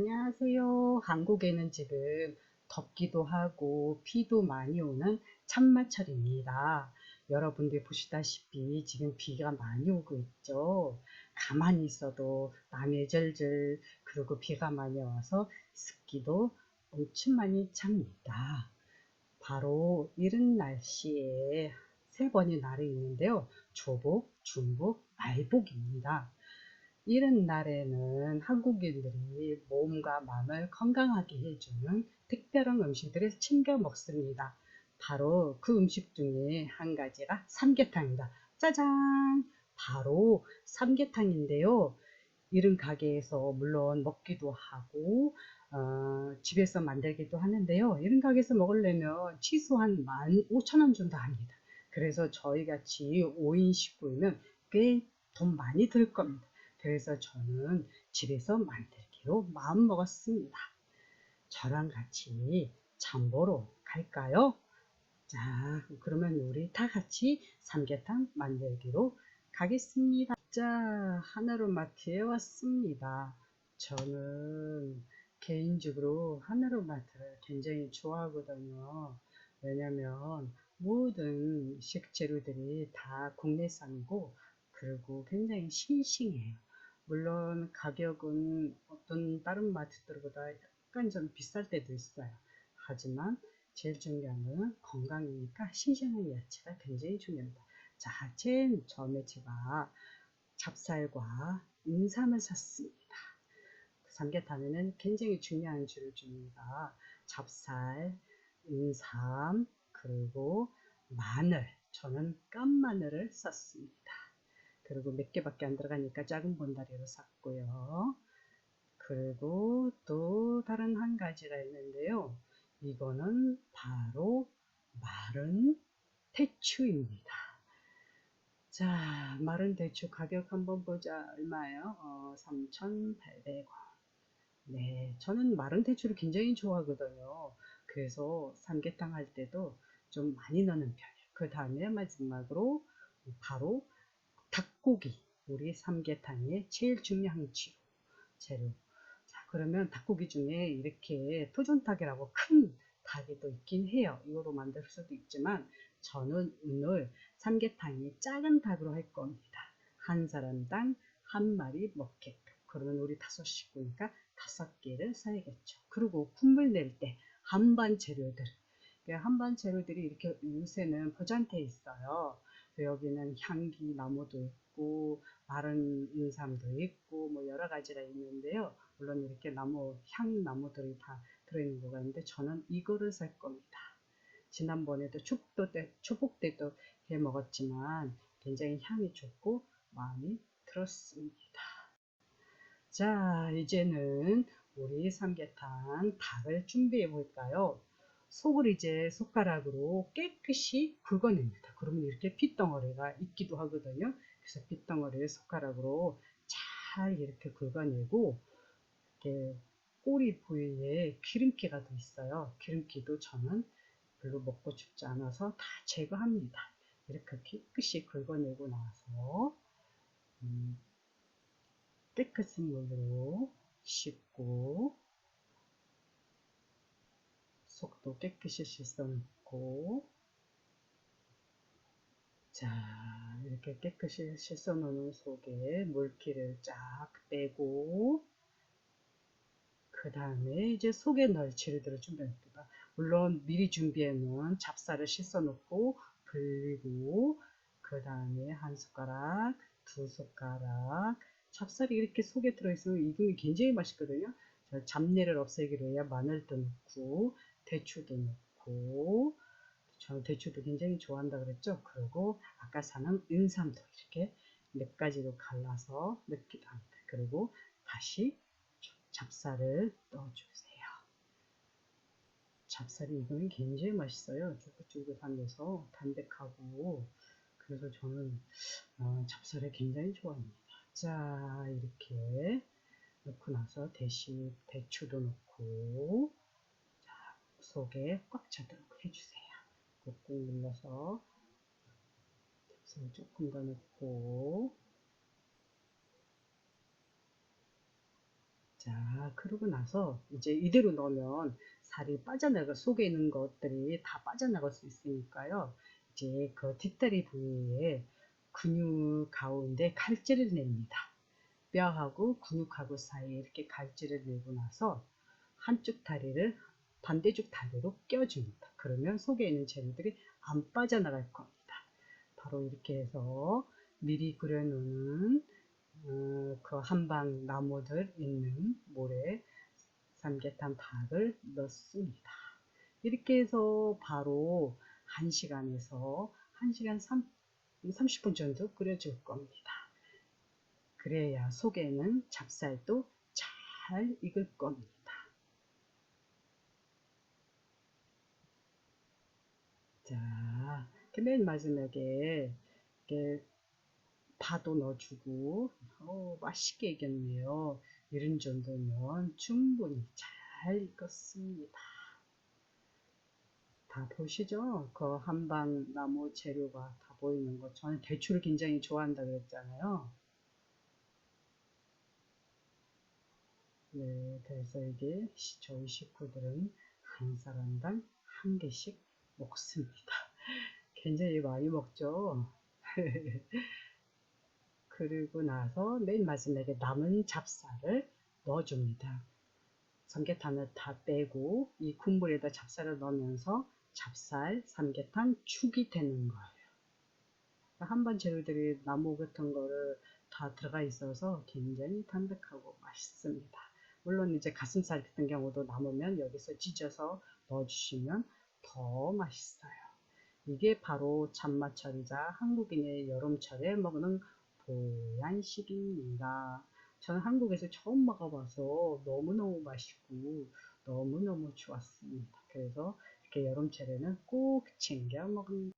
안녕하세요. 한국에는 지금 덥기도 하고 비도 많이 오는 찬마철입니다. 여러분들 보시다시피 지금 비가 많이 오고 있죠. 가만히 있어도 땀이 절절 그리고 비가 많이 와서 습기도 엄청 많이 찹니다. 바로 이런 날씨에 세 번의 날이 있는데요. 조복, 중복, 말복입니다. 이런 날에는 한국인들이 몸과 마음을 건강하게 해주는 특별한 음식들을 챙겨 먹습니다. 바로 그 음식 중에 한 가지가 삼계탕입니다. 짜잔! 바로 삼계탕인데요. 이런 가게에서 물론 먹기도 하고 어, 집에서 만들기도 하는데요. 이런 가게에서 먹으려면 최소한 15,000원 정도 합니다. 그래서 저희 같이 5인 식구는 꽤돈 많이 들 겁니다. 그래서 저는 집에서 만들기로 마음 먹었습니다. 저랑 같이 장보러 갈까요? 자, 그러면 우리 다 같이 삼계탕 만들기로 가겠습니다. 자, 하나로마트에 왔습니다. 저는 개인적으로 하나로마트를 굉장히 좋아하거든요. 왜냐면 모든 식재료들이 다 국내산이고 그리고 굉장히 싱싱해요. 물론 가격은 어떤 다른 마트들보다 약간 좀 비쌀 때도 있어요. 하지만 제일 중요한 건 건강이니까 신선한 야채가 굉장히 중요합니다. 자, 제일 처음에 제가 찹쌀과 인삼을 샀습니다. 그 삼계탕에는 굉장히 중요한 재료 중입니다. 찹쌀, 인삼, 그리고 마늘. 저는 깐 마늘을 썼습니다. 그리고 몇 개밖에 안 들어가니까 작은 본다리로 샀고요. 그리고 또 다른 한 가지가 있는데요. 이거는 바로 마른 대추입니다. 자, 마른 대추 가격 한번 보자. 얼마예요? 어, 3,800원. 네, 저는 마른 대추를 굉장히 좋아하거든요. 그래서 삼계탕 할 때도 좀 많이 넣는 편이에요. 그 다음에 마지막으로 바로 닭고기 우리 삼계탕의 제일 중요한 재료 재료. 자 그러면 닭고기 중에 이렇게 토종닭이라고 큰 닭이 또 있긴 해요. 이거로 만들 수도 있지만 저는 오늘 삼계탕이 작은 닭으로 할 겁니다. 한 사람당 한 마리 먹게끔 그러면 우리 다섯 식구니까 다섯 개를 사야겠죠. 그리고 국물 낼 때 한반 재료들. 한반 재료들이 이렇게 요새는 포장돼 있어요 여기는 향기 나무도 있고 마른 인삼도 있고 뭐 여러 가지가 있는데요. 물론 이렇게 나무 향 나무들이 다 들어있는 거가 있는데 저는 이거를 살 겁니다. 지난번에도 축도 때 초복 때도 해 먹었지만 굉장히 향이 좋고 마음이 들었습니다. 자 이제는 우리 삼계탕 닭을 준비해 볼까요? 속을 이제 손가락으로 깨끗이 긁어냅니다. 그러면 이렇게 핏덩어리가 있기도 하거든요. 그래서 핏덩어리를 손가락으로 잘 이렇게 긁어내고 이렇게 꼬리 부위에 기름기가 더 있어요. 기름기도 저는 별로 먹고 싶지 않아서 다 제거합니다. 이렇게 깨끗이 긁어내고 나서 음, 깨끗한 물로 씻고 속도 깨끗이 씻어놓고 자 이렇게 깨끗이 씻어놓은 속에 물기를 쫙 빼고 그 다음에 이제 속에 넣을 재료들을 준비합니다. 물론 미리 준비해 놓은 찹쌀을 씻어 놓고 불리고 그 다음에 한 숟가락, 두 숟가락 찹쌀이 이렇게 속에 들어있으면 이게 굉장히 맛있거든요. 잡내를 없애기 위해 마늘도 넣고 대추도 넣고 저는 대추도 굉장히 좋아한다 그랬죠. 그리고 아까 사는 인삼도 이렇게 몇 가지로 갈라서 넣기도 합니다. 그리고 다시 잡쌀을 넣어주세요. 잡쌀이 이거는 굉장히 맛있어요. 쫄깃쫄깃하면서 담백하고 그래서 저는 어, 잡쌀을 굉장히 좋아합니다. 자 이렇게 넣고 나서 대신 대추도 넣고 속에 꽉 차도록 해주세요. 꾹꾹 눌러서 taps을 조금 더 넣고 자 자, 그러고 나서 이제 이대로 넣으면 살이 빠져나가, 속에 있는 것들이 다 빠져나갈 수 있으니까요. 이제 그 뒷다리 부위에 근육 가운데 칼질을 냅니다. 뼈하고 근육하고 사이에 이렇게 칼질을 내고 나서 한쪽 다리를 반대쪽 다리로 껴줍니다. 그러면 속에 있는 재료들이 안 빠져나갈 겁니다. 바로 이렇게 해서 미리 그려놓은 어, 그 한방 나무들 있는 모래 삼계탕 닭을 넣습니다. 이렇게 해서 바로 1시간에서 1시간 3, 30분 정도 끓여줄 겁니다. 그래야 속에는 잡살도 잘 익을 겁니다. 자, 그맨 마지막에 이렇게 파도 넣어주고 어, 맛있게 익었네요. 이런 정도면 충분히 잘 익었습니다. 다 보시죠? 그 한방 나무 재료가 다 보이는 거. 저는 대추를 굉장히 좋아한다 그랬잖아요. 네, 그래서 이게 시- 저희 식구들은 한 사람당 한 개씩 먹습니다. 굉장히 많이 먹죠? 그리고 나서 맨 마지막에 남은 잡살을 넣어줍니다. 삼계탕을 다 빼고 이 국물에다 잡살을 넣으면서 잡살, 삼계탕 축이 되는 거예요. 한반 재료들이 나무 같은 거를 다 들어가 있어서 굉장히 담백하고 맛있습니다. 물론 이제 가슴살 같은 경우도 남으면 여기서 찢어서 넣어주시면 더 맛있어요. 이게 바로 참마철이자 한국인의 여름철에 먹는 보양식입니다. 저는 한국에서 처음 먹어봐서 너무너무 맛있고 너무너무 좋았습니다. 그래서 이렇게 여름철에는 꼭 챙겨 먹습니다.